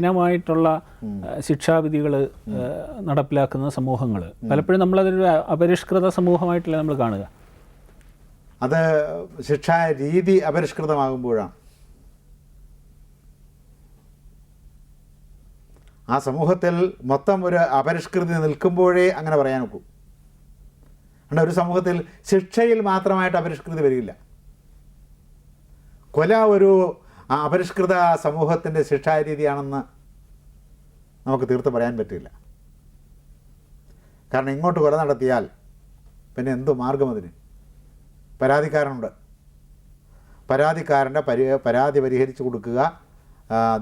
കഠിനമായിട്ടുള്ള ശിക്ഷാവിധികൾ നടപ്പിലാക്കുന്ന സമൂഹങ്ങൾ പലപ്പോഴും നമ്മളതൊരു അപരിഷ്കൃത സമൂഹമായിട്ടല്ല നമ്മൾ കാണുക. അത് ശിക്ഷാ രീതി അപരിഷ്കൃതമാകുമ്പോഴാണ്. ആ സമൂഹത്തിൽ മൊത്തം ഒരു അപരിഷ്കൃതി നിൽക്കുമ്പോഴേ അങ്ങനെ പറയാൻ ഒക്കും. അതുകൊണ്ട് ഒരു സമൂഹത്തിൽ ശിക്ഷയിൽ മാത്രമായിട്ട് അപരിഷ്കൃതി വരില്ല. കൊല ഒരു ആ അപരിഷ്കൃത സമൂഹത്തിന്റെ ശിക്ഷാരീതിയാണെന്ന് നമുക്ക് തീർത്ത് പറയാൻ പറ്റില്ല. കാരണം ഇങ്ങോട്ട് കൊല നടത്തിയാൽ പിന്നെ എന്തു മാർഗം അതിന്? പരാതിക്കാരനുണ്ട്. പരാതിക്കാരന്റെ പരി പരാതി പരിഹരിച്ചു കൊടുക്കുക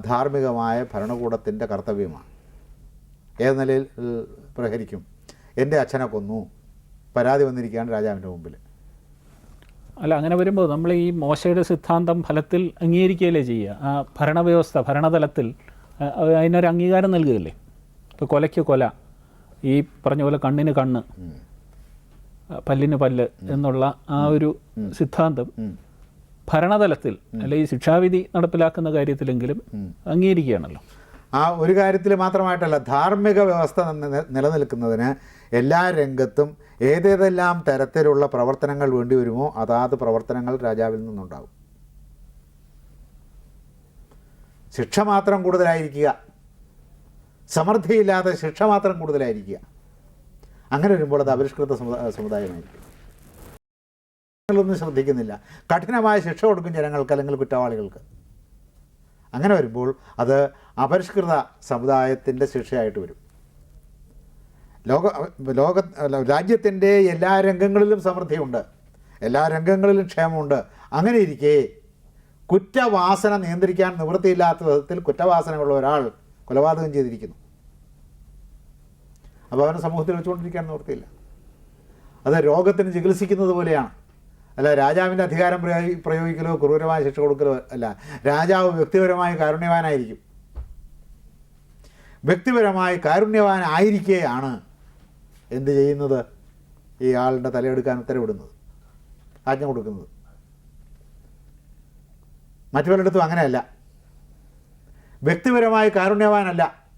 ധാർമ്മികമായ ഭരണകൂടത്തിന്റെ കർത്തവ്യമാണ്. ഏത് നിലയിൽ പ്രഹരിക്കും? എന്റെ അച്ഛനെ കൊന്നു. പരാതി വന്നിരിക്കുകയാണ് രാജാവിന്റെ മുമ്പിൽ അല്ല അങ്ങനെ വരുമ്പോൾ നമ്മൾ ഈ മോശയുടെ സിദ്ധാന്തം ഫലത്തിൽ അംഗീകരിക്കുകയല്ലേ ചെയ്യുക? ആ ഭരണവ്യവസ്ഥ ഭരണതലത്തിൽ അതിനൊരു അംഗീകാരം നൽകുകയല്ലേ? ഇപ്പോൾ കൊലയ്ക്ക് കൊല ഈ പറഞ്ഞ പോലെ കണ്ണിന് കണ്ണ് പല്ലിന് പല്ല് എന്നുള്ള ആ ഒരു സിദ്ധാന്തം ഭരണതലത്തിൽ അല്ലെ ഈ ശിക്ഷാവിധി നടപ്പിലാക്കുന്ന കാര്യത്തിലെങ്കിലും അംഗീകരിക്കുകയാണല്ലോ. ആ ഒരു കാര്യത്തിൽ മാത്രമായിട്ടല്ല ധാർമ്മിക വ്യവസ്ഥ നിലനിൽക്കുന്നതിന് എല്ലാ രംഗത്തും ഏതേതെല്ലാം തരത്തിലുള്ള പ്രവർത്തനങ്ങൾ വേണ്ടി വരുമോ അതാത് പ്രവർത്തനങ്ങൾ രാജാവിൽ നിന്നുണ്ടാകും ശിക്ഷ മാത്രം കൂടുതലായിരിക്കുക. സമൃദ്ധിയില്ലാതെ ശിക്ഷ മാത്രം കൂടുതലായിരിക്കുക. അങ്ങനെ വരുമ്പോൾ അത് അപരിഷ്കൃത സമുദാ സമുദായമായിരിക്കും. ജനങ്ങളൊന്നും ശ്രദ്ധിക്കുന്നില്ല. കഠിനമായ ശിക്ഷ കൊടുക്കും ജനങ്ങൾക്ക് അല്ലെങ്കിൽ കുറ്റവാളികൾക്ക്. അങ്ങനെ വരുമ്പോൾ അത് അപരിഷ്കൃത സമുദായത്തിന്റെ ശിക്ഷയായിട്ട് വരും. ലോക ലോക രാജ്യത്തിന്റെ എല്ലാ രംഗങ്ങളിലും സമൃദ്ധിയുണ്ട്. എല്ലാ രംഗങ്ങളിലും ക്ഷേമമുണ്ട്. അങ്ങനെ ഇരിക്കെ കുറ്റവാസന നിയന്ത്രിക്കാൻ നിവൃത്തിയില്ലാത്ത വിധത്തിൽ കുറ്റവാസനയുള്ള ഒരാൾ കൊലപാതകം ചെയ്തിരിക്കുന്നു. അപ്പോൾ അവനെ സമൂഹത്തിൽ വെച്ചുകൊണ്ടിരിക്കാൻ നിവൃത്തിയില്ല. അത് രോഗത്തിന് ചികിത്സിക്കുന്നത് പോലെയാണ്. അല്ല രാജാവിന്റെ അധികാരം പ്രയോഗി പ്രയോഗിക്കലോ ക്രൂരമായ ശിക്ഷ കൊടുക്കലോ അല്ല രാജാവ് വ്യക്തിപരമായി കാരുണ്യവാനായിരിക്കും. വ്യക്തിപരമായി കാരുണ്യവാനായിരിക്കെയാണ് എന്ത് ചെയ്യുന്നത്? ഈ ആളുടെ തലയെടുക്കാൻ ഉത്തരവിടുന്നത്. ആജ്ഞ കൊടുക്കുന്നത്. മറ്റു പലയിടത്തും അങ്ങനെയല്ല. വ്യക്തിപരമായി കാരുണ്യവാനല്ല.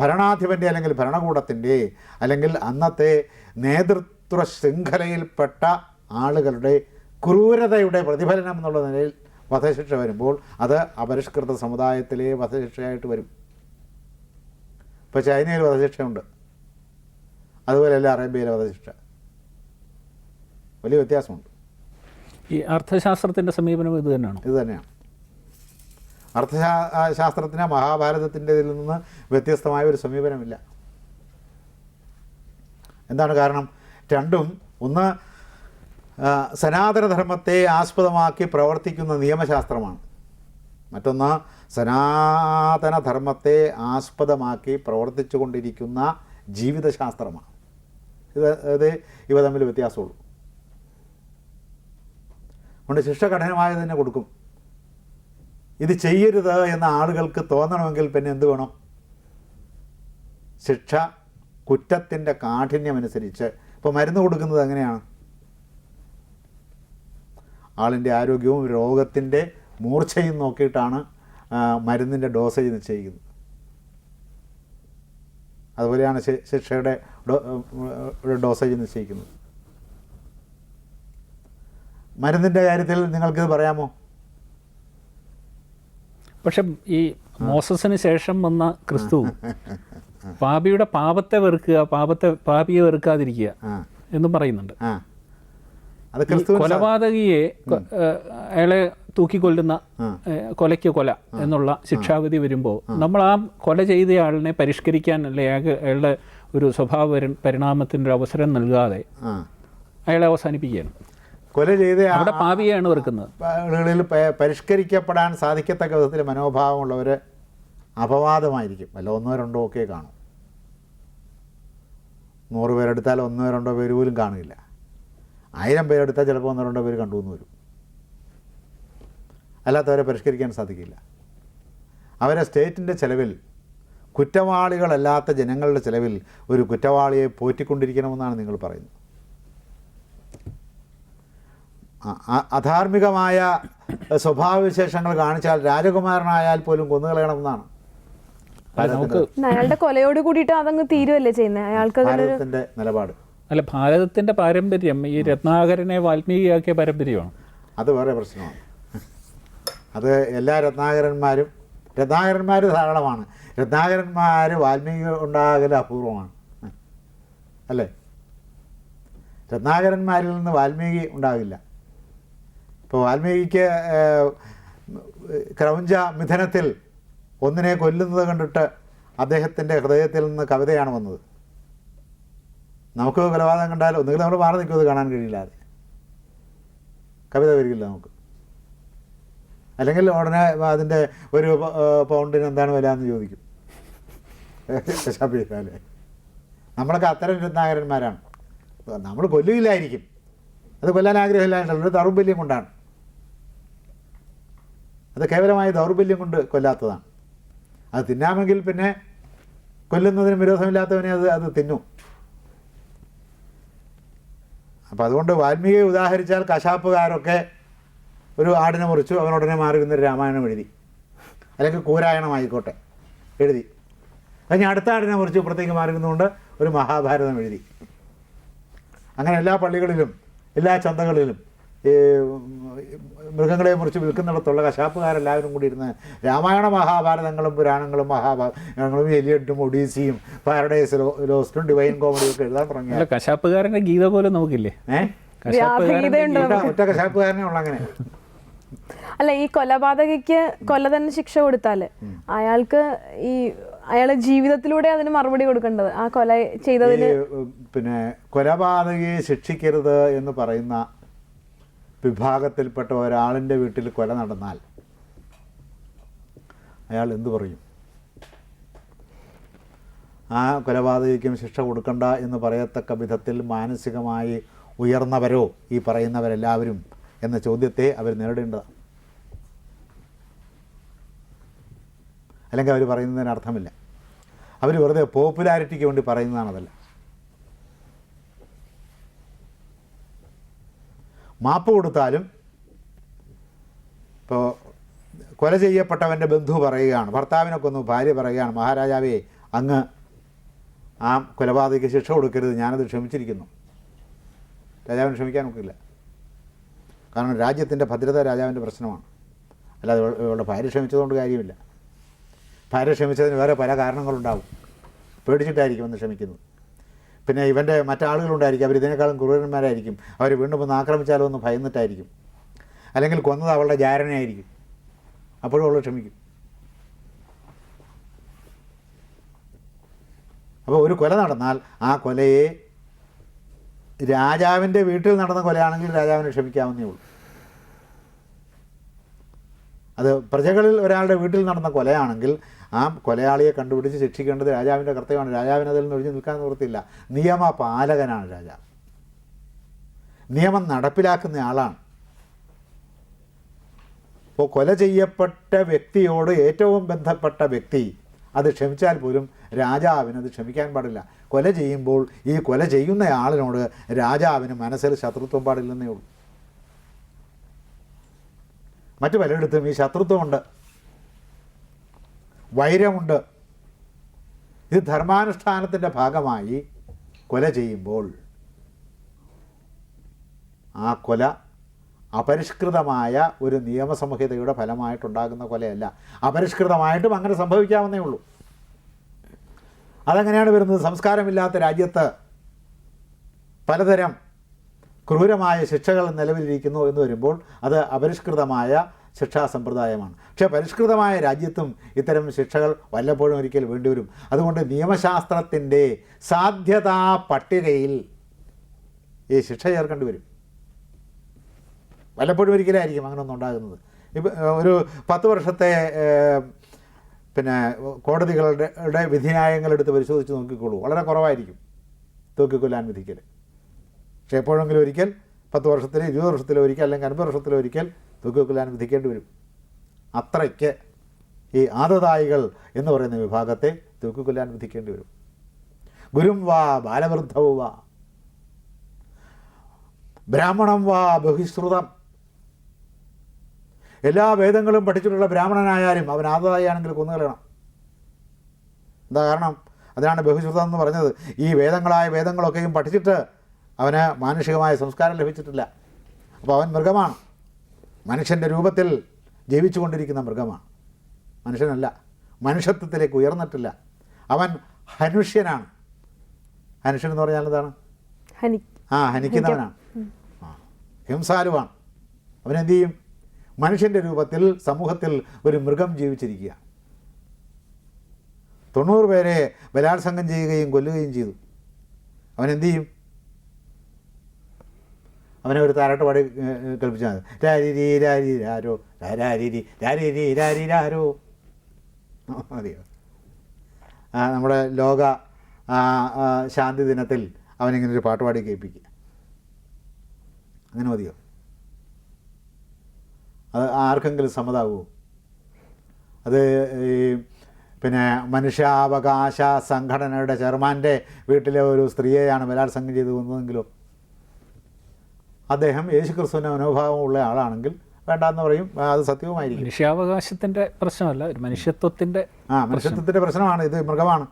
ഭരണാധിപന്റെ അല്ലെങ്കിൽ ഭരണകൂടത്തിന്റെ അല്ലെങ്കിൽ അന്നത്തെ നേതൃത്വ ശൃംഖലയിൽപ്പെട്ട ആളുകളുടെ ക്രൂരതയുടെ പ്രതിഫലനം എന്നുള്ള നിലയിൽ വധശിക്ഷ വരുമ്പോൾ അത് അപരിഷ്കൃത സമുദായത്തിലെ വധശിക്ഷയായിട്ട് വരും. ഇപ്പോൾ ചൈനയിൽ വധശിക്ഷയുണ്ട്. അതുപോലെയല്ല അറേബ്യയിലെ വധശിക്ഷ. വലിയ വ്യത്യാസമുണ്ട്. ഈ അർത്ഥശാസ്ത്രത്തിന്റെ സമീപനം ഇത് തന്നെയാണ്? ഇത് തന്നെയാണ്. അർത്ഥശാ ശാസ്ത്രത്തിന് മഹാഭാരതത്തിന്റെതിൽ നിന്ന് വ്യത്യസ്തമായ ഒരു സമീപനമില്ല. എന്താണ് കാരണം? രണ്ടും ഒന്ന് സനാതനധർമ്മത്തെ ആസ്പദമാക്കി പ്രവർത്തിക്കുന്ന നിയമശാസ്ത്രമാണ്. മറ്റൊന്ന് സനാതനധർമ്മത്തെ ആസ്പദമാക്കി പ്രവർത്തിച്ചു കൊണ്ടിരിക്കുന്ന ജീവിതശാസ്ത്രമാണ്. ഇത് അതായത് ഇവ തമ്മിൽ വ്യത്യാസമുള്ളൂ. അതുകൊണ്ട് ശിക്ഷ കഠിനമായി തന്നെ കൊടുക്കും. ഇത് ചെയ്യരുത് എന്ന ആളുകൾക്ക് തോന്നണമെങ്കിൽ പിന്നെ എന്ത് വേണം? ശിക്ഷ കുറ്റത്തിന്റെ കാഠിന്യമനുസരിച്ച്. ഇപ്പോൾ മരുന്ന് കൊടുക്കുന്നത് എങ്ങനെയാണ്? ആളിന്റെ ആരോഗ്യവും രോഗത്തിന്റെ മൂർച്ചയും നോക്കിയിട്ടാണ് മരുന്നിന്റെ ഡോസേജ് നിശ്ചയിക്കുന്നത് അതുപോലെയാണ് ശിക്ഷയുടെ ഡോസേജ് നിശ്ചയിക്കുന്നത്. മരുന്നിന്റെ കാര്യത്തിൽ നിങ്ങൾക്കിത് പറയാമോ? പക്ഷെ ഈ മോസസിന് ശേഷം വന്ന ക്രിസ്തു പാപിയുടെ പാപത്തെ വെറുക്കുക പാപത്തെ പാപിയെ വെറുക്കാതിരിക്കുക എന്ന് പറയുന്നുണ്ട്. അത് കൊലപാതകിയെ അയാളെ തൂക്കിക്കൊല്ലുന്ന കൊലയ്ക്ക് കൊല എന്നുള്ള ശിക്ഷാവിധി വരുമ്പോൾ നമ്മൾ ആ കൊല ചെയ്തയാളിനെ പരിഷ്കരിക്കാൻ അല്ലെ അയാൾക്ക് അയാളുടെ ഒരു സ്വഭാവ പരിണാമത്തിന് പരിണാമത്തിന്റെ ഒരു അവസരം നൽകാതെ അയാളെ അവസാനിപ്പിക്കുകയാണ്. കൊല ചെയ്ത അവിടെ പാവിയാണ് വെറുക്കുന്നത്. പരിഷ്കരിക്കപ്പെടാൻ സാധിക്കത്തക്ക വിധത്തിൽ മനോഭാവമുള്ളവർ അപവാദമായിരിക്കും. അല്ല ഒന്നോ രണ്ടോ ഒക്കെ കാണും. നൂറ് പേരെടുത്താൽ ഒന്നോ രണ്ടോ പേര് പോലും കാണില്ല ആയിരം പേരെടുത്താൽ ചിലപ്പോൾ ഒന്നോ രണ്ടോ പേര് കണ്ടുവന്ന് വരും. അല്ലാത്തവരെ പരിഷ്കരിക്കാൻ സാധിക്കില്ല. അവരെ സ്റ്റേറ്റിന്റെ ചിലവിൽ കുറ്റവാളികളല്ലാത്ത ജനങ്ങളുടെ ചിലവിൽ ഒരു കുറ്റവാളിയെ പോറ്റിക്കൊണ്ടിരിക്കണമെന്നാണ് നിങ്ങൾ പറയുന്നത്. അധാർമികമായ സ്വഭാവവിശേഷങ്ങൾ കാണിച്ചാൽ രാജകുമാരനായാൽ പോലും കൊന്നുകളയണമെന്നാണ് അയാളുടെ കൊലയോട് കൂടിയിട്ട് അതങ്ങ് തീരുവല്ലേ ചെയ്യുന്നത്? അയാൾക്ക് നിലപാട്. അല്ല ഭാരതത്തിന്റെ പാരമ്പര്യം ഈ രത്നാകരനെ വാൽമീകിയാക്കിയ പാരമ്പര്യമാണ്. അത് വേറെ പ്രശ്നമാണ്. അത് എല്ലാ രത്നാകരന്മാരും രത്നാകരന്മാർ ധാരാളമാണ്. രത്നാകരന്മാർ വാൽമീകി ഉണ്ടാകൽ അപൂർവമാണ്. അല്ലേ? രത്നാകരന്മാരിൽ നിന്ന് വാൽമീകി ഉണ്ടാകില്ല ഇപ്പോൾ വാൽമീകിക്ക് ക്രൗഞ്ച മിഥനത്തിൽ ഒന്നിനെ കൊല്ലുന്നത് കണ്ടിട്ട് അദ്ദേഹത്തിന്റെ ഹൃദയത്തിൽ നിന്ന് കവിതയാണ് വന്നത്. നമുക്ക് കൊലപാതകം കണ്ടാൽ ഒന്നുകിൽ നമ്മൾ മാറി നിൽക്കുന്നത് കാണാൻ കഴിയില്ലാതെ കവിത വരികില്ല നമുക്ക്. അല്ലെങ്കിൽ ഉടനെ അതിന്റെ ഒരു പൗണ്ടിന് എന്താണ് വില എന്ന് ചോദിക്കും ശബരിമല നമ്മളൊക്കെ അത്തരം രത്നാകരന്മാരാണ്. നമ്മൾ കൊല്ലുകയില്ലായിരിക്കും. അത് കൊല്ലാൻ ആഗ്രഹമില്ലാണ്ടല്ലോ ഒരു ദൗർബല്യം കൊണ്ടാണ്. അത് കേവലമായ ദൗർബല്യം കൊണ്ട് കൊല്ലാത്തതാണ്. അത് തിന്നാമെങ്കിൽ പിന്നെ കൊല്ലുന്നതിന് വിരോധമില്ലാത്തവനെ അത് അത് തിന്നു. അപ്പം അതുകൊണ്ട് വാൽമീകിയെ ഉദാഹരിച്ചാൽ കശാപ്പുകാരൊക്കെ ഒരു ആടിനെ മുറിച്ചു അവനുടനെ മാറി നിന്നൊരു രാമായണം എഴുതി. അല്ലെങ്കിൽ കൂരായണമായിക്കോട്ടെ എഴുതി. കഴിഞ്ഞ അടുത്ത ആടിനെ മുറിച്ച് ഇപ്പുറത്തേക്ക് മാറി നിന്നുകൊണ്ട് ഒരു മഹാഭാരതം എഴുതി. അങ്ങനെ എല്ലാ പള്ളികളിലും എല്ലാ ചന്തകളിലും ഈ മൃഗങ്ങളെ മുറിച്ച് വിൽക്കുന്നിടത്തുള്ള കശാപ്പുകാരെല്ലാവരും കൂടി ഇരുന്ന് രാമായണ മഹാഭാരതങ്ങളും പുരാണങ്ങളും മഹാഭാരതങ്ങളും എലിയട്ടും ഒഡീസിയും പാരഡൈസ് ലോസ്റ്റും ഡിവൈൻ കോമഡിയും ഒക്കെ എഴുതാൻ തുടങ്ങിയ. അല്ല കശാപ്പുകാരന്റെ ഗീത പോലെ നമുക്കില്ലേ? ഗീത ഒറ്റ കശാപ്പുകാരനെ ഉള്ള അങ്ങനെ. അല്ല ഈ കൊലപാതകയ്ക്ക് കൊല തന്നെ ശിക്ഷ കൊടുത്താൽ അയാൾക്ക് ഈ അയാളെ ജീവിതത്തിലൂടെ അതിന് മറുപടി കൊടുക്കേണ്ടത്? ആ കൊല ചെയ്തതിന് പിന്നെ കൊലപാതകയെ ശിക്ഷിക്കരുത് എന്ന് പറയുന്ന വിഭാഗത്തിൽപ്പെട്ട ഒരാളിന്റെ വീട്ടിൽ കൊല നടന്നാൽ അയാൾ എന്തു പറയും? ആ കൊലപാതകയ്ക്കും ശിക്ഷ കൊടുക്കണ്ട എന്ന് പറയത്തക്ക വിധത്തിൽ മാനസികമായി ഉയർന്നവരോ ഈ പറയുന്നവരെല്ലാവരും എന്ന ചോദ്യത്തെ അവർ നേരിടേണ്ടതാണ്. അല്ലെങ്കിൽ അവർ പറയുന്നതിന് അർത്ഥമില്ല. അവർ വെറുതെ പോപ്പുലാരിറ്റിക്ക് വേണ്ടി പറയുന്നതാണ് മാപ്പ് കൊടുത്താലും ഇപ്പോൾ കൊല ചെയ്യപ്പെട്ടവന്റെ ബന്ധു പറയുകയാണ് ഭർത്താവിനെ കൊന്നു ഭാര്യ പറയുകയാണ് മഹാരാജാവേ അങ്ങ് ആ കൊലപാതകയ്ക്ക് ശിക്ഷ കൊടുക്കരുത് ഞാനത് ക്ഷമിച്ചിരിക്കുന്നു. രാജാവിന് ക്ഷമിക്കാൻ ഒക്കില്ല കാരണം രാജ്യത്തിന്റെ ഭദ്രത രാജാവിന്റെ പ്രശ്നമാണ്. അല്ലാതെ ഇവളുടെ ഭാര്യ ക്ഷമിച്ചതുകൊണ്ട് കാര്യമില്ല. ഭാര്യ ക്ഷമിച്ചതിന് വേറെ പല കാരണങ്ങളുണ്ടാവും. പേടിച്ചിട്ടായിരിക്കും ഒന്ന് ക്ഷമിക്കുന്നത്. പിന്നെ ഇവന്റെ മറ്റാളുകളുണ്ടായിരിക്കും അവർ ഇതിനേക്കാളും ക്രൂരന്മാരായിരിക്കും. അവർ വീണ്ടും ഒന്ന് ആക്രമിച്ചാലോ ഒന്ന് ഭയന്നിട്ടായിരിക്കും. അല്ലെങ്കിൽ കൊന്നത് അവളുടെ ജാരനായിരിക്കും അപ്പോഴും അവൾ ക്ഷമിക്കും. അപ്പോൾ ഒരു കൊല നടന്നാൽ ആ കൊലയെ രാജാവിന്റെ വീട്ടിൽ നടന്ന കൊലയാണെങ്കിൽ രാജാവിനെ ക്ഷമിക്കാവുന്നേ ഉള്ളൂ. അത് പ്രജകളിൽ ഒരാളുടെ വീട്ടിൽ നടന്ന കൊലയാണെങ്കിൽ ആ കൊലയാളിയെ കണ്ടുപിടിച്ച് ശിക്ഷിക്കേണ്ടത് രാജാവിന്റെ കർത്തവ്യമാണ്. രാജാവിന് അതിൽ നിന്ന് ഒഴിഞ്ഞു നിൽക്കാൻ നിവൃത്തിയില്ല. നിയമപാലകനാണ് രാജാവ്. നിയമം നടപ്പിലാക്കുന്ന ആളാണ്. ഇപ്പോൾ കൊല ചെയ്യപ്പെട്ട വ്യക്തിയോട് ഏറ്റവും ബന്ധപ്പെട്ട വ്യക്തി അത് ക്ഷമിച്ചാൽ പോലും രാജാവിന് അത് ക്ഷമിക്കാൻ പാടില്ല. കൊല ചെയ്യുമ്പോൾ ഈ കൊല ചെയ്യുന്ന ആളിനോട് രാജാവിന് മനസ്സിൽ ശത്രുത്വം പാടില്ലെന്നേ ഉള്ളൂ. മറ്റു പലയിടത്തും ഈ ശത്രുത്വമുണ്ട്. വൈരമുണ്ട്. ഇത് ധർമാനുഷ്ഠാനത്തിന്റെ ഭാഗമായി കൊല ചെയ്യുമ്പോൾ ആ കൊല അപരിഷ്കൃതമായ ഒരു നിയമസംഹിതയുടെ ഫലമായിട്ടുണ്ടാകുന്ന കൊലയല്ല. അപരിഷ്കൃതമായിട്ടും അങ്ങനെ സംഭവിക്കാമെന്നേ ഉള്ളൂ. അതെങ്ങനെയാണ് വരുന്നത്? സംസ്കാരമില്ലാത്ത രാജ്യത്ത് പലതരം ക്രൂരമായ ശിക്ഷകൾ നിലവിലിരിക്കുന്നു എന്ന് വരുമ്പോൾ അത് അപരിഷ്കൃതമായ ശിക്ഷാ സമ്പ്രദായമാണ് പക്ഷേ പരിഷ്കൃതമായ രാജ്യത്തും ഇത്തരം ശിക്ഷകൾ വല്ലപ്പോഴും ഒരിക്കൽ വേണ്ടിവരും. അതുകൊണ്ട് നിയമശാസ്ത്രത്തിന്റെ സാധ്യതാ പട്ടികയിൽ ഈ ശിക്ഷ ചേർക്കേണ്ടി വരും. വല്ലപ്പോഴും ഒരിക്കലായിരിക്കും അങ്ങനെ ഒന്നും ഉണ്ടാകുന്നത്. ഇപ്പം ഒരു പത്ത് വർഷത്തെ പിന്നെ കോടതികളുടെ വിധിന്യായങ്ങൾ എടുത്ത് പരിശോധിച്ച് നോക്കിക്കോളൂ. വളരെ കുറവായിരിക്കും തൂക്കിക്കൊല്ലാൻ വിധിക്കൽ പക്ഷേ എപ്പോഴെങ്കിലും ഒരിക്കൽ പത്ത് വർഷത്തിലോ ഇരുപത് വർഷത്തിലോ ഒരിക്കൽ അല്ലെങ്കിൽ അൻപത് വർഷത്തിലോ ഒരിക്കൽ തൂക്കിക്കൊല്ലാൻ വിധിക്കേണ്ടി വരും. അത്രയ്ക്ക് ഈ ആദതായികൾ എന്ന് പറയുന്ന വിഭാഗത്തെ തൂക്കിക്കൊല്ലാൻ വിധിക്കേണ്ടി വരും. ഗുരും വാ ബാലവൃദ്ധവും വാ. ബ്രാഹ്മണം വാ ബഹിശ്രുതം എല്ലാ വേദങ്ങളും പഠിച്ചിട്ടുള്ള ബ്രാഹ്മണനായാലും അവൻ ആദതായാണെങ്കിൽ കൊന്നുകളയണം. എന്താ കാരണം? അതിനാണ് ബഹുശ്രുതം എന്ന് പറഞ്ഞത്. ഈ വേദങ്ങളായ വേദങ്ങളൊക്കെയും പഠിച്ചിട്ട് അവന് മാനുഷികമായ സംസ്കാരം ലഭിച്ചിട്ടില്ല. അപ്പോൾ അവൻ മൃഗമാണ്. മനുഷ്യന്റെ രൂപത്തിൽ ജീവിച്ചുകൊണ്ടിരിക്കുന്ന മൃഗമാണ്. മനുഷ്യനല്ല. മനുഷ്യത്വത്തിലേക്ക് ഉയർന്നിട്ടില്ല. അവൻ ഹനുഷ്യനാണ്. ഹനുഷ്യൻ എന്ന് പറഞ്ഞാൽ എന്താണ്? ആ ഹനിക്കുന്നവനാണ്. ആ ഹിംസാലുവാണ്. അവനെന്ത് ചെയ്യും? മനുഷ്യന്റെ രൂപത്തിൽ സമൂഹത്തിൽ ഒരു മൃഗം ജീവിച്ചിരിക്കുക. തൊണ്ണൂറ് പേരെ ബലാത്സംഗം ചെയ്യുകയും കൊല്ലുകയും ചെയ്തു. അവനെന്ത് ചെയ്യും? അവനെ ഒരു താരാട്ട് പാടി കൽപ്പിച്ചാൽ മതി. രാരിരി രാരി രാരോ രാരിരി രാരിരി രാരി രാരോ മതിയോ? നമ്മുടെ ലോക ശാന്തി ദിനത്തിൽ അവനിങ്ങനെ ഒരു പാട്ട് പാടി കേൾപ്പിക്കുക. അങ്ങനെ മതിയോ? അത് ആർക്കെങ്കിലും സമ്മതാവുമോ അത് ഈ പിന്നെ മനുഷ്യാവകാശ സംഘടനയുടെ ചെയർമാന്റെ വീട്ടിലെ ഒരു സ്ത്രീയെയാണ് ബലാത്സംഗം ചെയ്ത് കൊന്നതെങ്കിലോ? അദ്ദേഹം യേശു ക്രിസ്തുവിന്റെ മനോഭാവമുള്ള ആളാണെങ്കിൽ വേണ്ടാന്ന് പറയും. അത് സത്യവുമായിരിക്കും. മനുഷ്യാവകാശത്തിന്റെ പ്രശ്നമല്ല ഒരു മനുഷ്യത്വത്തിന്റെ ആ മനുഷ്യത്വത്തിന്റെ പ്രശ്നമാണ്. ഇത് മൃഗമാണ്.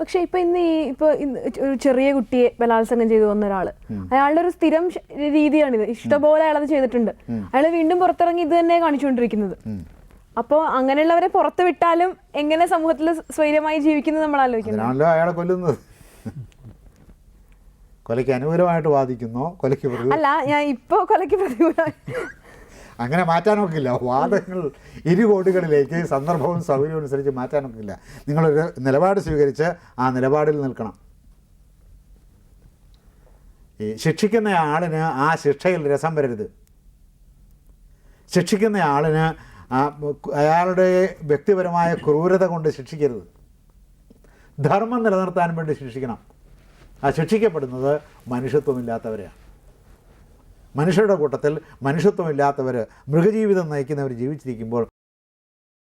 പക്ഷേ ഇപ്പൊ ഇന്ന് ഈ ഇപ്പൊ ഇന്ന് ഒരു ചെറിയ കുട്ടിയെ ബലാത്സംഗം ചെയ്തു വന്ന ഒരാൾ അയാളുടെ ഒരു സ്ഥിരം രീതിയാണിത് ഇഷ്ടപോലെ അയാൾ അത് ചെയ്തിട്ടുണ്ട് അയാൾ വീണ്ടും പുറത്തിറങ്ങി ഇത് തന്നെ കാണിച്ചുകൊണ്ടിരിക്കുന്നത്. അപ്പോൾ അങ്ങനെയുള്ളവരെ പുറത്ത് വിട്ടാലും എങ്ങനെ സമൂഹത്തിൽ സ്വൈര്യമായി ജീവിക്കുന്നത് നമ്മൾ ആലോചിക്കുന്നത് അയാളെ കൊല്ലുന്നത്. കൊലയ്ക്ക് അനുകൂലമായിട്ട് വാദിക്കുന്നോ? കൊലയ്ക്ക് അല്ല ഞാൻ ഇപ്പോൾ കൊലയ്ക്ക് പ്രതികൂലമായി അങ്ങനെ മാറ്റാനൊക്കില്ല. വാദങ്ങൾ ഇരു കോടികളിലേക്ക് സന്ദർഭവും സൗകര്യവും അനുസരിച്ച് മാറ്റാനൊക്കില്ല. നിങ്ങളൊരു നിലപാട് സ്വീകരിച്ച് ആ നിലപാടിൽ നിൽക്കണം. ഈ ശിക്ഷിക്കുന്ന ആളിന് ആ ശിക്ഷയിൽ രസം വരരുത്. ശിക്ഷിക്കുന്ന ആളിന് ആ അയാളുടെ വ്യക്തിപരമായ ക്രൂരത കൊണ്ട് ശിക്ഷിക്കരുത്. ധർമ്മം നിലനിർത്താൻ വേണ്ടി ശിക്ഷിക്കണം. ശിക്ഷിക്കപ്പെടുന്നത് മനുഷ്യത്വമില്ലാത്തവരെയാണ്. മനുഷ്യരുടെ കൂട്ടത്തിൽ മനുഷ്യത്വമില്ലാത്തവർ മൃഗജീവിതം നയിക്കുന്നവർ ജീവിച്ചിരിക്കുമ്പോൾ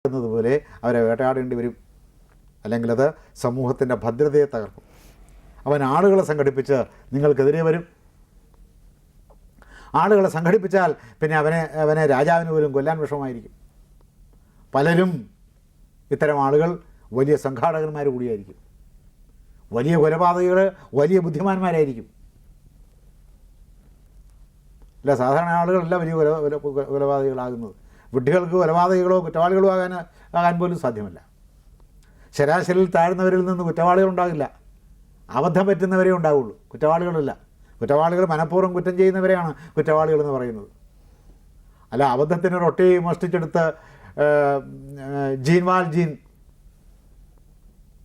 പോലെ അവരെ വേട്ടയാടേണ്ടി വരും. അല്ലെങ്കിൽ അത് സമൂഹത്തിന്റെ ഭദ്രതയെ തകർക്കും. അവൻ ആളുകളെ സംഘടിപ്പിച്ച് നിങ്ങൾക്കെതിരെ വരും. ആളുകളെ സംഘടിപ്പിച്ചാൽ പിന്നെ അവനെ അവനെ രാജാവിന് പോലും കൊല്ലാൻ വിഷമമായിരിക്കും. പലരും ഇത്തരം ആളുകൾ വലിയ സംഘാടകന്മാർ കൂടിയായിരിക്കും. വലിയ കൊലപാതകൾ വലിയ ബുദ്ധിമാന്മാരായിരിക്കും. അല്ല സാധാരണ ആളുകളല്ല വലിയ കൊല കൊലപാതകളാകുന്നത് വിഡ്ഢികൾക്ക് കൊലപാതകളോ കുറ്റവാളികളോ ആകാൻ ആകാൻ പോലും സാധ്യമല്ല. ശരാശരിയിൽ താഴ്ന്നവരിൽ നിന്ന് കുറ്റവാളികൾ ഉണ്ടാകില്ല. അബദ്ധം പറ്റുന്നവരേ ഉണ്ടാവുള്ളൂ. കുറ്റവാളികളല്ല. കുറ്റവാളികൾ മനഃപൂർവം കുറ്റം ചെയ്യുന്നവരെയാണ് കുറ്റവാളികൾ എന്ന് പറയുന്നത്. അല്ല അബദ്ധത്തിന് റൊട്ടി മോഷ്ടിച്ചെടുത്ത് ജീൻവാൽ ജീൻ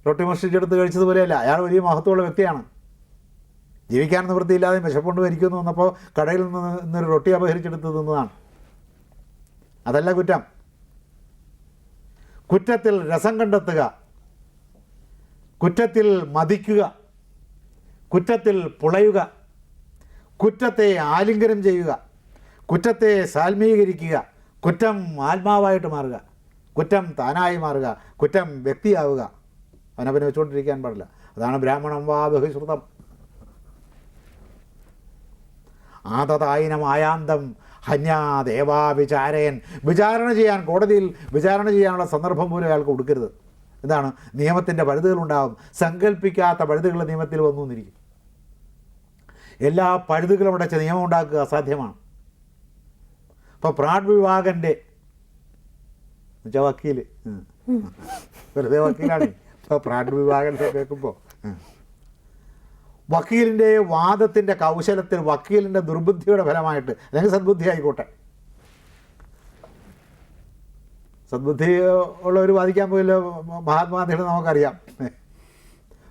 റൊട്ടി മോഷ്ടിച്ചെടുത്ത് കഴിച്ചതുപോലെയല്ല അയാൾ വലിയ മഹത്വമുള്ള വ്യക്തിയാണ്. ജീവിക്കാൻ നിവൃത്തിയില്ലാതെ വിശപ്പുകൊണ്ട് മരിക്കുമെന്ന് വന്നപ്പോൾ കടയിൽ നിന്ന് ഇന്നൊരു റൊട്ടി അപഹരിച്ചെടുത്ത് തിന്നതാണ്. അതല്ല കുറ്റം. കുറ്റത്തിൽ രസം കണ്ടെത്തുക. കുറ്റത്തിൽ മതിക്കുക. കുറ്റത്തിൽ പുളയുക. കുറ്റത്തെ ആലിംഗനം ചെയ്യുക. കുറ്റത്തെ സാൽമീകരിക്കുക. കുറ്റം ആത്മാവായിട്ട് മാറുക. കുറ്റം താനായി മാറുക. കുറ്റം വ്യക്തിയാവുക. അവനവനെ വെച്ചുകൊണ്ടിരിക്കാൻ പാടില്ല. അതാണ് ബ്രാഹ്മണം വാ ബഹിശ്രുതം ആതതായിനമായാന്തം ഹന്യാ ദേവാ വിചാരയൻ. വിചാരണ ചെയ്യാൻ കോടതിയിൽ വിചാരണ ചെയ്യാനുള്ള സന്ദർഭം പോലും അയാൾക്ക് കൊടുക്കരുത്. എന്താണ്? നിയമത്തിന്റെ പഴുതുകളുണ്ടാകും സങ്കല്പിക്കാത്ത പഴുതുകൾ നിയമത്തിൽ വന്നു എന്നിരിക്കും. എല്ലാ പഴുതുകളും അടച്ച് നിയമം ഉണ്ടാക്കുക അസാധ്യമാണ്. ഇപ്പോൾ പ്രാഡ് വിവാഹന്റെ ഉം. വെറുതെ വക്കീലാണ്. പ്രാഡ് വിഭാഗം കേൾക്കുമ്പോൾ വക്കീലിന്റെ വാദത്തിന്റെ കൗശലത്തിൽ വക്കീലിന്റെ ദുർബുദ്ധിയുടെ ഫലമായിട്ട് അല്ലെങ്കിൽ സദ്ബുദ്ധി ആയിക്കോട്ടെ. സദ്ബുദ്ധി ഉള്ളവർ വാദിക്കാൻ പോയല്ലോ മഹാത്മാഗാന്ധിയുടെ നമുക്കറിയാം.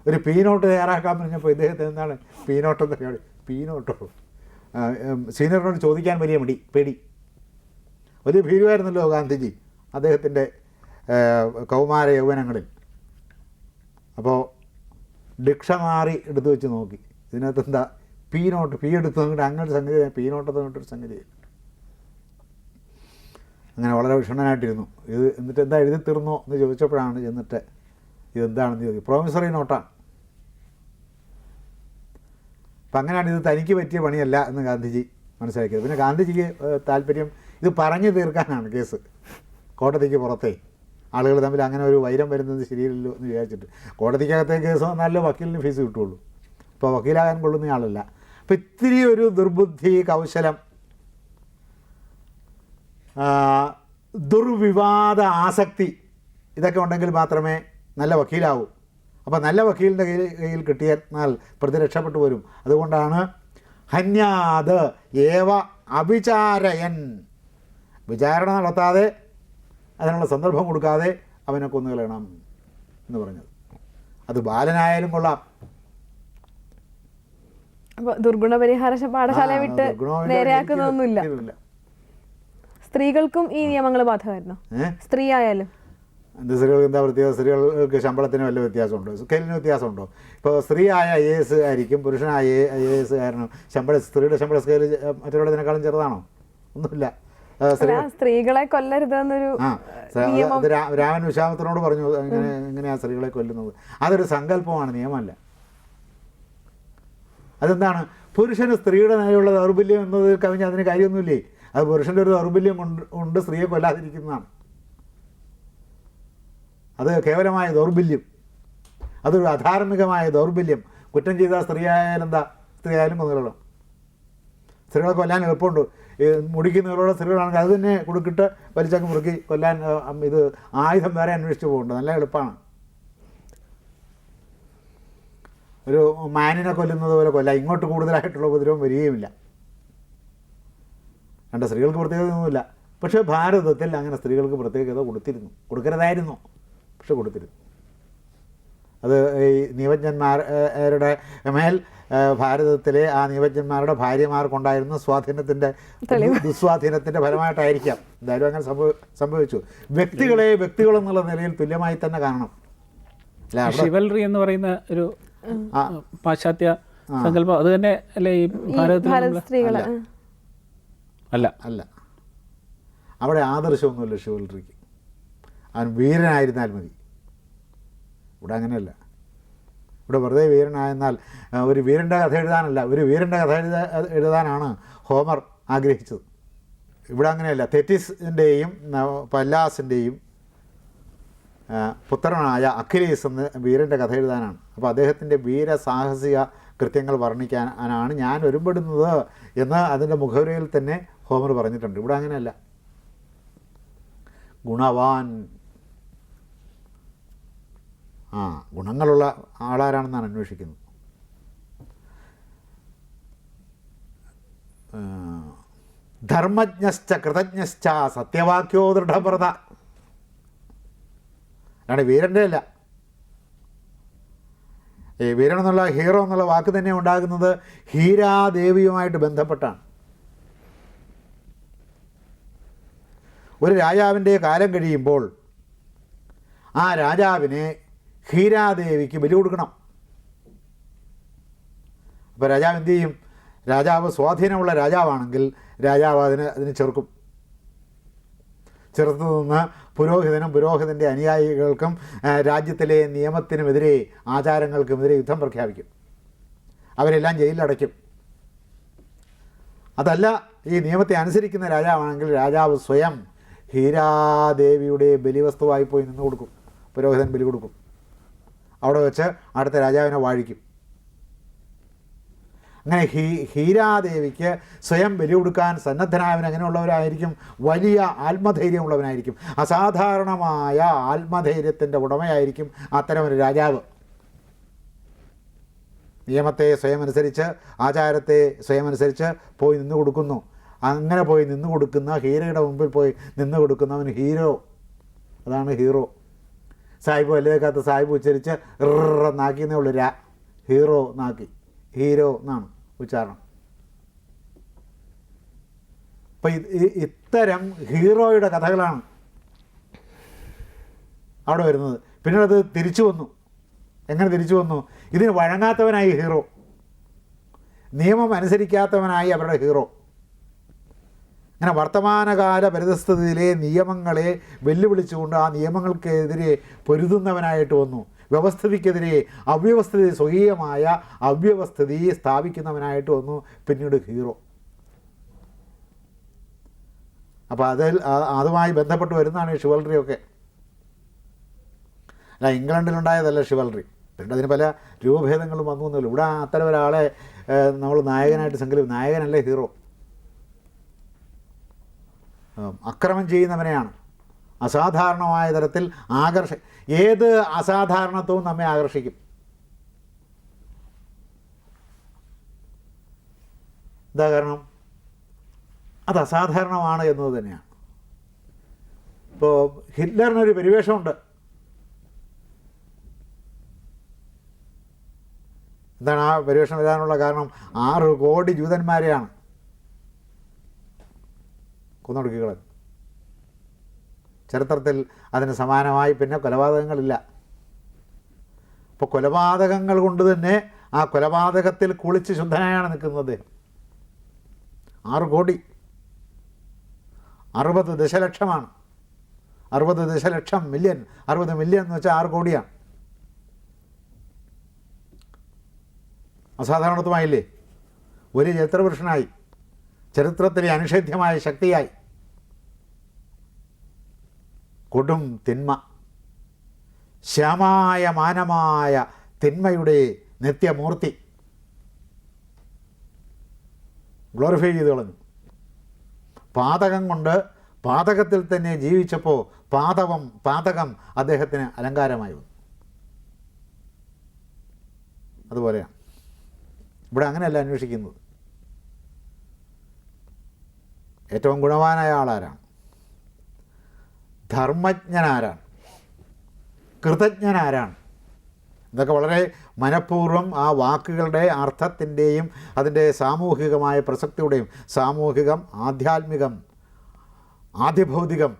ഒരു പീനോട്ട് തയ്യാറാക്കാൻ പറഞ്ഞപ്പോൾ ഇദ്ദേഹത്തിന് എന്താണ് പീനോട്ടം? തന്നെയാണ് പീനോട്ടോ സീനിയറിനോട് ചോദിക്കാൻ വലിയ മടി പേടി. വലിയ ഭീരുവായിരുന്നല്ലോ ഗാന്ധിജി അദ്ദേഹത്തിന്റെ കൗമാര യൗവനങ്ങളിൽ. അപ്പോൾ ഡിക്ഷണറി എടുത്ത് വെച്ച് നോക്കി. ഇതിനകത്ത് എന്താ? പി നോട്ട് പി എടുത്ത് നോക്കിയിട്ട് അങ്ങനൊരു സംഗതി പി നോട്ട് നോട്ടൊരു സംഗതി അങ്ങനെ വളരെ വിഷണ്ണനായിട്ടിരുന്നു ഇത് എന്നിട്ട് എന്താ എഴുതി തീർന്നോ എന്ന് ചോദിച്ചപ്പോഴാണ് ചെന്നിട്ട് ഇതെന്താണെന്ന് ചോദിക്കും പ്രൊഫസറി നോട്ടാണ് അപ്പം അങ്ങനെയാണ് ഇത് തനിക്ക് പറ്റിയ പണിയല്ല എന്ന് ഗാന്ധിജി മനസ്സിലാക്കിയത്. പിന്നെ ഗാന്ധിജിക്ക് താല്പര്യം ഇത് പറഞ്ഞു തീർക്കാനാണ് കേസ്. കോടതിക്ക് പുറത്തേ. ആളുകൾ തമ്മിൽ അങ്ങനെ ഒരു വൈരം വരുന്നത് ശരിയല്ലല്ലോ എന്ന് വിചാരിച്ചിട്ട്. കോടതിക്കകത്തെ കേസ് വന്നാലേ വക്കീലിന് ഫീസ് കിട്ടുള്ളൂ. അപ്പോൾ വക്കീലാകാൻ കൊള്ളുന്ന ആളല്ല. അപ്പോൾ ഇത്തിരി ഒരു ദുർബുദ്ധി കൗശലം ദുർവിവാദ ആസക്തി ഇതൊക്കെ ഉണ്ടെങ്കിൽ മാത്രമേ നല്ല വക്കീലാവൂ. അപ്പോൾ നല്ല വക്കീലിന്റെ കയ്യിൽ കയ്യിൽ കിട്ടിയാൽ പ്രതി രക്ഷപ്പെട്ടു വരും അതുകൊണ്ടാണ് ഹന്യാത് ഏവ അവിചാരയൻ. വിചാരണ നടത്താതെ അതിനുള്ള സന്ദർഭം കൊടുക്കാതെ അവനെ കൊന്നുകളയണം എന്ന് പറഞ്ഞത്. അത് ബാലനായാലും കൊള്ളാം. ദുർഗുണ പരിഹാര പാഠശാല വിട്ട് നേരെയാക്കുന്നൊന്നുമില്ല സ്ത്രീകൾക്കും ഈ നിയമങ്ങൾ ബാധകമായിരുന്നു? സ്ത്രീ ആയാലും എന്താ സ്ത്രീകൾക്ക് എന്താ പ്രത്യേകത സ്ത്രീകൾക്ക് ശമ്പളത്തിന് വല്ല വ്യത്യാസമുണ്ടോ? സ്കെയിലിന് വ്യത്യാസമുണ്ടോ? ഇപ്പോൾ സ്ത്രീ ആയ ഐ എ എസ് ആയിരിക്കും പുരുഷനായ ഐ എ എസ് കാരണം ശമ്പള സ്ത്രീയുടെ ശമ്പള സ്കെയിൽ മറ്റുള്ളതിനേക്കാളും ചെറുതാണോ? ഒന്നുമില്ല. സ്ത്രീകളെ കൊല്ലരുത് എന്നൊരു സ- അത് അത് രാമൻ വിശ്വാമത്തിനോട് പറഞ്ഞു ഇങ്ങനെ സ്ത്രീകളെ കൊല്ലുന്നത്. അതൊരു സങ്കല്പമാണ് നിയമമല്ല. അതെന്താണ്? പുരുഷന് സ്ത്രീയുടെ നേരെയുള്ള ദൗർബല്യം എന്നത് കവിഞ്ഞ് അതിന് കാര്യമൊന്നുമില്ലേ? അത് പുരുഷന്റെ ഒരു ദൗർബല്യം ഉണ്ട് ഉണ്ട് സ്ത്രീയെ കൊല്ലാതിരിക്കുന്നതാണ്. അത് കേവലമായ ദൗർബല്യം. അതൊരു അധാർമികമായ ദൗർബല്യം. കുറ്റം ചെയ്ത സ്ത്രീ ആയാലും എന്താ? സ്ത്രീ ആയാലും കൊന്നുകളണം. സ്ത്രീകളെ കൊല്ലാൻ എളുപ്പമുണ്ട്. മുടിക്ക് നീളമുള്ള സ്ത്രീകളാണെങ്കിൽ അത് തന്നെ കൊടുക്കിട്ട് വലിച്ചങ്ങ് മുറുക്കി കൊല്ലാൻ ഇത് ആയുധം വേറെ അന്വേഷിച്ച് പോകുന്നുണ്ട് നല്ല എളുപ്പമാണ്. ഒരു മാനിനെ കൊല്ലുന്നത് പോലെ കൊല്ല. ഇങ്ങോട്ട് കൂടുതലായിട്ടുള്ള ഉപദ്രവം വരികയുമില്ല. രണ്ട് സ്ത്രീകൾക്ക് പ്രത്യേകതയൊന്നുമില്ല. പക്ഷേ ഭാരതത്തിൽ അങ്ങനെ സ്ത്രീകൾക്ക് പ്രത്യേകത കൊടുത്തിരുന്നു. കൊടുക്കരുതായിരുന്നു. പക്ഷെ കൊടുത്തിരുന്നു. അത് ഈ നിയമജ്ഞന്മാരുടെ മേൽ ഭാരതത്തിലെ ആ നിയമജ്ഞന്മാരുടെ ഭാര്യമാർക്കുണ്ടായിരുന്ന സ്വാധീനത്തിന്റെ ദുസ്വാധീനത്തിന്റെ ഫലമായിട്ടായിരിക്കാം. എന്തായാലും അങ്ങനെ സംഭവ സംഭവിച്ചു. വ്യക്തികളെ വ്യക്തികളെന്നുള്ള നിലയിൽ തുല്യമായി തന്നെ കാണണം. ഷിവൽറി എന്ന് പറയുന്ന ഒരു പാശ്ചാത്യ സങ്കല്പം. അത് തന്നെ അല്ലേ ഈ ഭാരതത്തിൽ. അല്ല. അല്ല. അവിടെ ആദർശമൊന്നുമില്ല ഷിവൽറിക്ക് അവൻ വീരനായിരുന്നാൽ മതി. ഇവിടെ അങ്ങനെയല്ല. ഇവിടെ വെറുതെ വീരനായെന്നാൽ ഒരു വീരന്റെ കഥ എഴുതാനല്ല ഒരു വീരന്റെ കഥ എഴുതാ എഴുതാനാണ് ഹോമർ ആഗ്രഹിച്ചത്. ഇവിടെ അങ്ങനെയല്ല തെറ്റിസിന്റെയും പല്ലാസിന്റെയും പുത്രനായ അഖിലേസ് എന്ന വീരന്റെ കഥ എഴുതാനാണ്. അപ്പോൾ അദ്ദേഹത്തിന്റെ വീരസാഹസിക കൃത്യങ്ങൾ വർണിക്കാനാണ് ഞാൻ ഒരുപെടുന്നത് എന്ന് അതിന്റെ മുഖവരയിൽ തന്നെ ഹോമർ പറഞ്ഞിട്ടുണ്ട്. ഇവിടെ അങ്ങനെയല്ല. ഗുണവാൻ ആ ഗുണങ്ങളുള്ള ആളാരാണെന്നാണ് അന്വേഷിക്കുന്നത്. ധർമ്മജ്ഞശ്ച കൃതജ്ഞശ്ച സത്യവാക്യോ ദൃഢപ്രത അല്ലാണ്ട് വീരന്റെ അല്ല ഈ വീരൻ എന്നുള്ള ഹീറോ എന്നുള്ള വാക്ക് തന്നെ ഉണ്ടാകുന്നത് ഹീരാദേവിയുമായിട്ട് ബന്ധപ്പെട്ടാണ്. ഒരു രാജാവിന്റെ കാലം കഴിയുമ്പോൾ ആ രാജാവിനെ ഹീരാദേവിക്ക് ബലി കൊടുക്കണം. അപ്പോൾ രാജാവ് എന്ത് ചെയ്യും? രാജാവ് സ്വാധീനമുള്ള രാജാവാണെങ്കിൽ രാജാവ് അതിന് അതിന് ചെറുക്കും. ചെറുത്തു നിന്ന് പുരോഹിതനും പുരോഹിതന്റെ അനുയായികൾക്കും രാജ്യത്തിലെ നിയമത്തിനുമെതിരെ ആചാരങ്ങൾക്കുമെതിരെ യുദ്ധം പ്രഖ്യാപിക്കും. അവരെല്ലാം ജയിലിലടയ്ക്കും. അതല്ല ഈ നിയമത്തെ അനുസരിക്കുന്ന രാജാവാണെങ്കിൽ രാജാവ് സ്വയം ഹീരാദേവിയുടെ ബലിവസ്തുവായി പോയി നിന്ന് കൊടുക്കും. പുരോഹിതൻ ബലി കൊടുക്കും. അവിടെ വെച്ച് അടുത്ത രാജാവിനെ വാഴിക്കും. അങ്ങനെ ഹീ ഹീരാദേവിക്ക് സ്വയം ബലി കൊടുക്കാൻ സന്നദ്ധനായവൻ അങ്ങനെയുള്ളവരായിരിക്കും വലിയ ആത്മധൈര്യമുള്ളവനായിരിക്കും. അസാധാരണമായ ആത്മധൈര്യത്തിന്റെ ഉടമയായിരിക്കും അത്തരമൊരു രാജാവ്. നിയമത്തെ സ്വയം അനുസരിച്ച് ആചാരത്തെ സ്വയം അനുസരിച്ച് പോയി നിന്ന് കൊടുക്കുന്നു. അങ്ങനെ പോയി നിന്ന് കൊടുക്കുന്ന ഹീരയുടെ മുമ്പിൽ പോയി നിന്ന് കൊടുക്കുന്നവൻ ഹീറോ അതാണ് ഹീറോ. സാഹിബ് വലുതേക്കാത്ത സായിബ് ഉച്ചരിച്ച് നാക്കിന്നേ ഉള്ളൂ. രാ ഹീറോ നാക്കി ഹീറോ എന്നാണ് ഉച്ചാരണം. അപ്പം ഇത്തരം ഹീറോയുടെ കഥകളാണ് അവിടെ വരുന്നത്. പിന്നെ അത് തിരിച്ചു വന്നു. എങ്ങനെ തിരിച്ചു വന്നു? ഇതിന് വഴങ്ങാത്തവനായി ഹീറോ. നിയമം അനുസരിക്കാത്തവനായി അവരുടെ ഹീറോ. അങ്ങനെ വർത്തമാനകാല പരിതസ്ഥിതിയിലെ നിയമങ്ങളെ വെല്ലുവിളിച്ചുകൊണ്ട് ആ നിയമങ്ങൾക്കെതിരെ പൊരുതുന്നവനായിട്ട് വന്നു. വ്യവസ്ഥിതിക്കെതിരെ അവ്യവസ്ഥിതി സ്വകീയമായ അവ്യവസ്ഥിതി സ്ഥാപിക്കുന്നവനായിട്ട് വന്നു പിന്നീട് ഹീറോ. അപ്പോൾ അതിൽ അതുമായി ബന്ധപ്പെട്ട് വരുന്നതാണ് ഈ ഷിവൽറിയൊക്കെ അല്ല ഇംഗ്ലണ്ടിലുണ്ടായതല്ല ഷിവൽറി പിന്നീട് അതിന് പല രൂപഭേദങ്ങളും വന്നു എന്നുള്ളൂ ഇവിടെ അത്തരം ഒരാളെ നമ്മൾ നായകനായിട്ട് സങ്കല്പം നായകനല്ലേ ഹീറോ. അക്രമം ചെയ്യുന്നവനെയാണ്. അസാധാരണമായ തരത്തിൽ ആകർഷ ഏത് അസാധാരണത്വവും നമ്മെ ആകർഷിക്കും. എന്താ കാരണം? അത് അസാധാരണമാണ് എന്നത് തന്നെയാണ്. ഇപ്പോൾ ഹിറ്റ്ലറിനൊരു പരിവേഷമുണ്ട്. എന്താണ് ആ പരിവേഷം വരാനുള്ള കാരണം? ആറ് കോടി ജൂതന്മാരെയാണ്. കൊന്നൊടുക്കികൾ ചരിത്രത്തിൽ അതിന് സമാനമായി പിന്നെ കൊലപാതകങ്ങളില്ല. അപ്പോൾ കൊലപാതകങ്ങൾ കൊണ്ട് തന്നെ ആ കൊലപാതകത്തിൽ കുളിച്ച് ശുദ്ധനായാണ് നിൽക്കുന്നത്. ആറ് കോടി. അറുപത് ദശലക്ഷമാണ്. അറുപത് ദശലക്ഷം മില്യൺ അറുപത് മില്യൺ എന്ന് വെച്ചാൽ ആറ് കോടിയാണ്. അസാധാരണത്വമായില്ലേ? ഒരു ചരിത്രപുരുഷനായി ചരിത്രത്തിലെ അനിഷേധ്യമായ ശക്തിയായി. കൊടും തിന്മ. ശ്യാമായ മാനമായ തിന്മയുടെ നിത്യമൂർത്തി. ഗ്ലോറിഫൈ ചെയ്ത് കളഞ്ഞു. പാതകം കൊണ്ട് പാതകത്തിൽ തന്നെ ജീവിച്ചപ്പോൾ പാതകം പാതകം അദ്ദേഹത്തിന് അലങ്കാരമായി വന്നു. അതുപോലെയാണ് ഇവിടെ അങ്ങനെയല്ല അന്വേഷിക്കുന്നത്. ഏറ്റവും ഗുണവാനായ ആളാരാണ്? ധർമ്മജ്ഞനാരാണ്. കൃതജ്ഞനാരാണ്. ഇതൊക്കെ വളരെ മനഃപൂർവം ആ വാക്കുകളുടെ അർത്ഥത്തിന്റെയും അതിന്റെ സാമൂഹികമായ പ്രസക്തിയുടെയും സാമൂഹികം ആധ്യാത്മികം ആദ്യഭൗതികം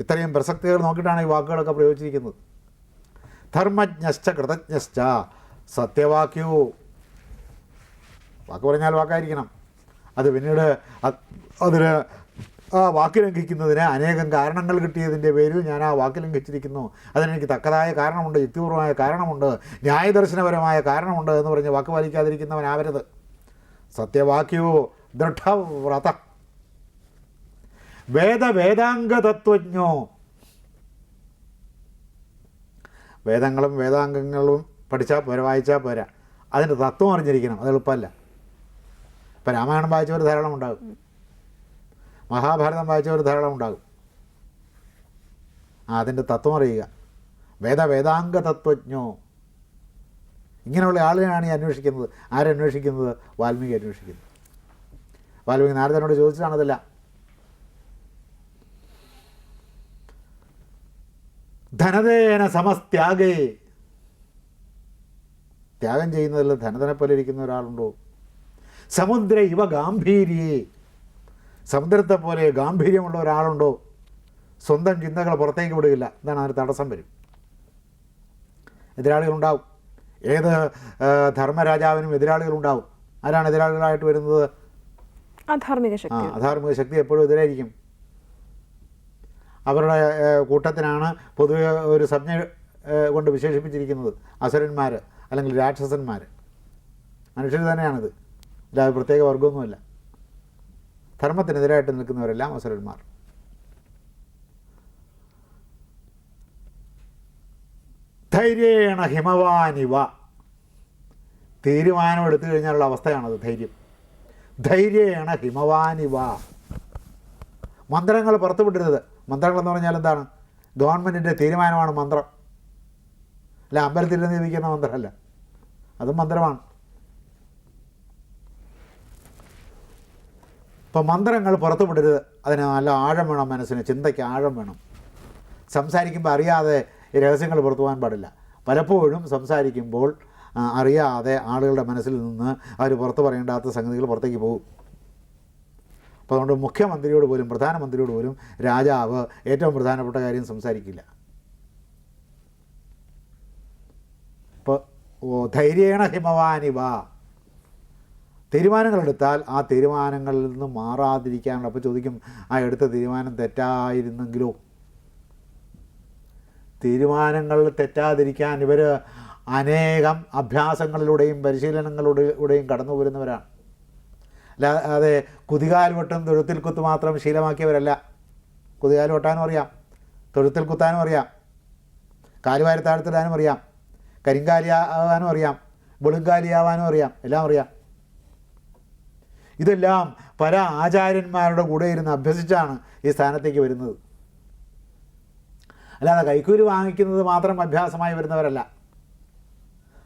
ഇത്രയും പ്രസക്തികൾ നോക്കിയിട്ടാണ് ഈ വാക്കുകളൊക്കെ പ്രയോഗിച്ചിരിക്കുന്നത്. ധർമ്മജ്ഞശ്ച കൃതജ്ഞശ്ച സത്യവാക്യോ. വാക്ക് പറഞ്ഞാൽ വാക്കായിരിക്കണം. അത് പിന്നീട് അത് അതിന് വാക്ക് ലംഘിക്കുന്നതിന് അനേകം കാരണങ്ങൾ കിട്ടിയതിന്റെ പേരിൽ ഞാൻ ആ വാക്ക് ലംഘിച്ചിരിക്കുന്നു. അതിനെനിക്ക് തക്കതായ കാരണമുണ്ട് യുക്തിപൂർവമായ കാരണമുണ്ട് ന്യായദർശനപരമായ കാരണമുണ്ട് എന്ന് പറഞ്ഞ് വാക്ക് പാലിക്കാതിരിക്കുന്നവനാവരുത് സത്യവാക്യോ ദൃഢവ്രത. വേദ വേദാംഗ തത്വജ്ഞോ വേദങ്ങളും വേദാംഗങ്ങളും പഠിച്ചാൽ പോരാ വായിച്ചാൽ പോരാ. അതിന്റെ തത്വം അറിഞ്ഞിരിക്കണം അത് എളുപ്പമല്ല. ഇപ്പം രാമായണം വായിച്ചവർ ധാരാളം ഉണ്ടാകും മഹാഭാരതം വായിച്ചവർ ധാരാളം ഉണ്ടാകും. ആ അതിന്റെ തത്വം അറിയുക. വേദ വേദാംഗ തത്വജ്ഞോ. ഇങ്ങനെയുള്ള ആളുകളാണ് ഈ അന്വേഷിക്കുന്നത്. ആരന്വേഷിക്കുന്നത് വാൽമീകി അന്വേഷിക്കുന്നത് വാൽമീകി നാരദനോട് ചോദിച്ചതാണതല്ല ധനതേന സമസ്ത്യാഗേ. ത്യാഗം ചെയ്യുന്നതിൽ ധനതനെ പോലെ ഇരിക്കുന്ന ഒരാളുണ്ടോ? സമുദ്ര ഇവ ഗാംഭീര്യേ. സമുദ്രത്തെ പോലെ ഗാംഭീര്യമുള്ള ഒരാളുണ്ടോ? സ്വന്തം ചിന്തകൾ പുറത്തേക്ക് വിടുകയില്ല. എന്താണ് അതിന് തടസ്സം വരും. എതിരാളികളുണ്ടാവും. ഏത് ധർമ്മരാജാവിനും എതിരാളികളുണ്ടാവും. ആരാണ് എതിരാളികളായിട്ട് വരുന്നത്? അധാർമിക ശക്തി. അധാർമിക ശക്തി എപ്പോഴും എതിരായിരിക്കും. അവരുടെ കൂട്ടത്തിനാണ് പൊതുവെ ഒരു സംജ്ഞ കൊണ്ട് വിശേഷിപ്പിച്ചിരിക്കുന്നത്. അസുരന്മാർ അല്ലെങ്കിൽ രാക്ഷസന്മാർ മനുഷ്യർ തന്നെയാണിത്. അല്ലാതെ പ്രത്യേക വർഗമൊന്നുമല്ല ധർമ്മത്തിനെതിരായിട്ട് നിൽക്കുന്നവരെല്ലാം അസുരന്മാർ. ധൈര്യേണ ഹിമവാനിവ തീരുമാനം എടുത്തു കഴിഞ്ഞാലുള്ള അവസ്ഥയാണത് ധൈര്യം. ധൈര്യേണ ഹിമവാനിവ മന്ത്രങ്ങൾ പുറത്തുവിടരുത് മന്ത്രങ്ങളെന്ന് പറഞ്ഞാൽ എന്താണ്? ഗവൺമെന്റിന്റെ തീരുമാനമാണ് മന്ത്രം. അല്ല അമ്പലത്തിൽ നിന്ന് ജീവിക്കുന്ന മന്ത്രമല്ല. അതും മന്ത്രമാണ്. ഇപ്പം മന്ത്രങ്ങൾ പുറത്തുവിടരുത്. അതിന് നല്ല ആഴം വേണം മനസ്സിന് ചിന്തയ്ക്ക് ആഴം വേണം. സംസാരിക്കുമ്പോൾ അറിയാതെ രഹസ്യങ്ങൾ പുറത്തു പോകാൻ പാടില്ല. പലപ്പോഴും സംസാരിക്കുമ്പോൾ അറിയാതെ ആളുകളുടെ മനസ്സിൽ നിന്ന് അവർ പുറത്ത് പറയേണ്ടാത്ത സംഗതികൾ പുറത്തേക്ക് പോകും. അപ്പോൾ അതുകൊണ്ട് മുഖ്യമന്ത്രിയോട് പോലും പ്രധാനമന്ത്രിയോട് പോലും രാജാവ് ഏറ്റവും പ്രധാനപ്പെട്ട കാര്യം സംസാരിക്കില്ല. ഇപ്പോൾ ഓ ധൈര്യേണ ഹിമവാനിവ തീരുമാനങ്ങളെടുത്താൽ ആ തീരുമാനങ്ങളിൽ നിന്ന് മാറാതിരിക്കാനുള്ള അപ്പോൾ ചോദിക്കും ആ എടുത്ത തീരുമാനം തെറ്റായിരുന്നെങ്കിലോ? തീരുമാനങ്ങൾ തെറ്റാതിരിക്കാൻ ഇവർ അനേകം അഭ്യാസങ്ങളിലൂടെയും പരിശീലനങ്ങളിലൂടെയും കടന്നു പോരുന്നവരാണ് അല്ലാതെ കുതികാൽ വെട്ടും തൊഴുത്തിൽ കുത്ത് മാത്രം ശീലമാക്കിയവരല്ല. കുതികാൽ വെട്ടാനും അറിയാം തൊഴുത്തിൽ കുത്താനും അറിയാം കാലുവാരി താഴ്ത്തിടാനും അറിയാം കരിങ്കാലി ആവാനും അറിയാം വെളുങ്കാലിയാവാനും അറിയാം എല്ലാം അറിയാം. ഇതെല്ലാം പല ആചാര്യന്മാരുടെ കൂടെ ഇരുന്ന് അഭ്യസിച്ചാണ് ഈ സ്ഥാനത്തേക്ക് വരുന്നത്. അല്ലാതെ കൈക്കൂലി വാങ്ങിക്കുന്നത് മാത്രം അഭ്യാസമായി വരുന്നവരല്ല.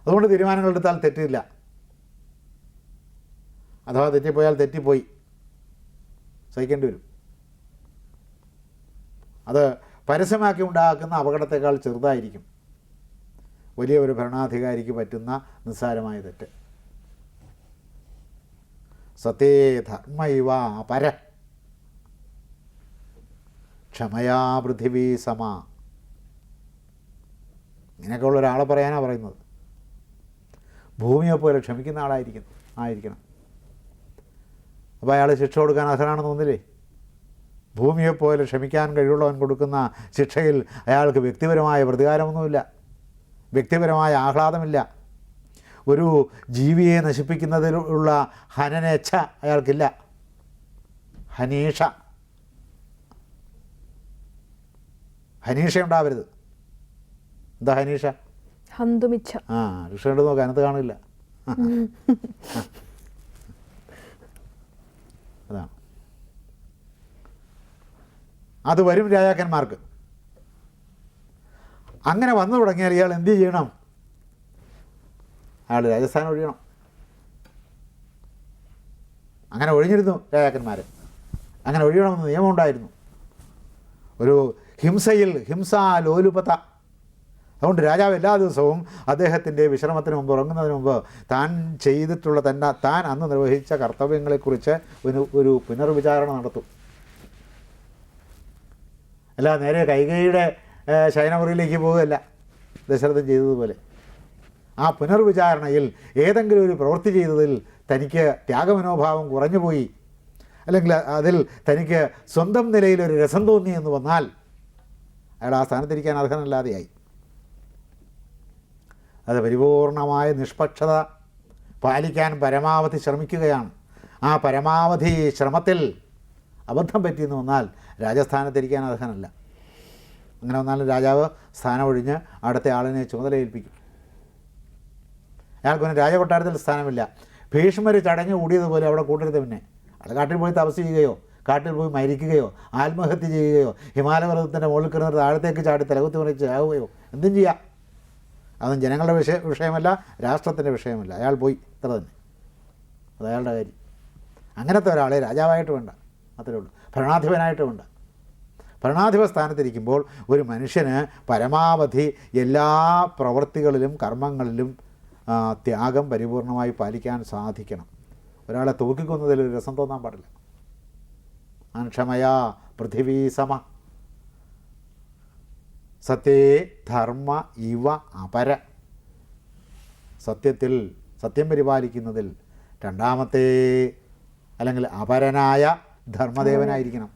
അതുകൊണ്ട് തീരുമാനങ്ങൾ എടുത്താൽ തെറ്റില്ല. അഥവാ തെറ്റിപ്പോയാൽ തെറ്റിപ്പോയി. സഹിക്കേണ്ടി വരും. അത് പരസ്യമാക്കി ഉണ്ടാക്കുന്ന അപകടത്തെക്കാൾ ചെറുതായിരിക്കും. വലിയ ഒരു ഭരണാധികാരിക്ക് പറ്റുന്ന നിസ്സാരമായ തെറ്റ്. സത്യേ ധർമ്മൈവ ക്ഷമയാ പൃഥിവീ സമ. ഇങ്ങനെയൊക്കെയുള്ള ഒരാളെ പറയാനാണ് പറയുന്നത്. ഭൂമിയെ പോലെ ക്ഷമിക്കുന്ന ആളായിരിക്കും ആയിരിക്കണം. അപ്പോൾ അയാൾ ശിക്ഷ കൊടുക്കാൻ അർഹനാണെന്ന് തോന്നില്ലേ? ഭൂമിയെ പോലെ ക്ഷമിക്കാൻ കഴിവുള്ളവൻ കൊടുക്കുന്ന ശിക്ഷയിൽ അയാൾക്ക് വ്യക്തിപരമായ പ്രതികാരമൊന്നുമില്ല. വ്യക്തിപരമായ ആഹ്ലാദമില്ല. ഒരു ജീവിയെ നശിപ്പിക്കുന്നതിലുള്ള ഹനനേച്ഛ അയാൾക്കില്ല. ഹനീഷ. ഹനീഷ ഉണ്ടാവരുത് എന്താ ഹനീഷ? ഹന്തുമിച്ച ആ കണ്ടു നോക്കാം അതിനകത്ത് കാണില്ല. അതാണ്. അത് വരും രാജാക്കന്മാർക്ക്. അങ്ങനെ വന്നു തുടങ്ങിയാൽ ഇയാൾ എന്ത് ചെയ്യണം? അയാൾ രാജസ്ഥാൻ ഒഴിയണം. അങ്ങനെ ഒഴിഞ്ഞിരുന്നു രാജാക്കന്മാർ അങ്ങനെ ഒഴിയണമെന്ന് നിയമം ഉണ്ടായിരുന്നു. ഒരു ഹിംസയിൽ ഹിംസാലോലുപത അതുകൊണ്ട് രാജാവ് എല്ലാ ദിവസവും അദ്ദേഹത്തിന്റെ വിശ്രമത്തിന് മുമ്പ് ഉറങ്ങുന്നതിന് മുമ്പ് താൻ ചെയ്തിട്ടുള്ള തന്നെ താൻ അന്ന് നിർവഹിച്ച കർത്തവ്യങ്ങളെക്കുറിച്ച് ഒരു ഒരു പുനർവിചാരണ നടത്തും. അല്ല നേരെ കൈകൈയുടെ ശയനമുറിയിലേക്ക് പോവുകയല്ല. ദശരഥം ചെയ്തതുപോലെ. ആ പുനർവിചാരണയിൽ ഏതെങ്കിലും ഒരു പ്രവൃത്തി ചെയ്തതിൽ തനിക്ക് ത്യാഗമനോഭാവം കുറഞ്ഞുപോയി അല്ലെങ്കിൽ അതിൽ തനിക്ക് സ്വന്തം നിലയിൽ ഒരു രസം തോന്നി എന്ന് വന്നാൽ അയാൾ ആ സ്ഥാനത്തിരിക്കാൻ അർഹനല്ലാതെയായി. അത് പരിപൂർണമായ നിഷ്പക്ഷത പാലിക്കാൻ പരമാവധി ശ്രമിക്കുകയാണ്. ആ പരമാവധി ശ്രമത്തിൽ അബദ്ധം പറ്റിയെന്ന് വന്നാൽ രാജസ്ഥാനത്തിരിക്കാൻ അർഹനല്ല. അങ്ങനെ വന്നാലും രാജാവ് സ്ഥാനം ഒഴിഞ്ഞ് അടുത്ത ആളിനെ ചുമതലയേൽപ്പിക്കും. അയാൾക്ക് പിന്നെ രാജകൊട്ടാരത്തിൽ സ്ഥാനമില്ല. ഭീഷ്മർ ചടഞ്ഞു കൂടിയതുപോലെ അവിടെ കൂട്ടരുത് പിന്നെ. അവിടെ കാട്ടിൽ പോയി തപസ് ചെയ്യുകയോ കാട്ടിൽ പോയി മരിക്കുകയോ ആത്മഹത്യ ചെയ്യുകയോ ഹിമാലയപർവതത്തിന്റെ മുകളിൽ കിടന്നിട്ട് താഴത്തേക്ക് ചാടി തലകുത്തി മറിച്ച് ആവുകയോ എന്തും ചെയ്യാം. അതും ജനങ്ങളുടെ വിഷയ വിഷയമല്ല രാഷ്ട്രത്തിന്റെ വിഷയമല്ല. അയാൾ പോയി. ഇത്ര തന്നെ. അത് അയാളുടെ കാര്യം. അങ്ങനത്തെ ഒരാളെ രാജാവായിട്ട് വേണ്ട. അത്രേ ഉള്ളൂ. ഭരണാധിപനായിട്ട് വേണ്ട. ഭരണാധിപ സ്ഥാനത്തിരിക്കുമ്പോൾ ഒരു മനുഷ്യന് പരമാവധി എല്ലാ പ്രവൃത്തികളിലും കർമ്മങ്ങളിലും ത്യാഗം പരിപൂർണമായി പാലിക്കാൻ സാധിക്കണം. ഒരാളെ തൂക്കിക്കൊന്നതിൽ ഒരു രസം തോന്നാൻ പാടില്ല. അൻഷമയാ പൃഥിവീ സമ. സത്യേ ധർമ്മ ഇവ അപര. സത്യത്തിൽ സത്യം പരിപാലിക്കുന്നതിൽ രണ്ടാമത്തെ അല്ലെങ്കിൽ അപരനായ ധർമ്മദേവനായിരിക്കണം.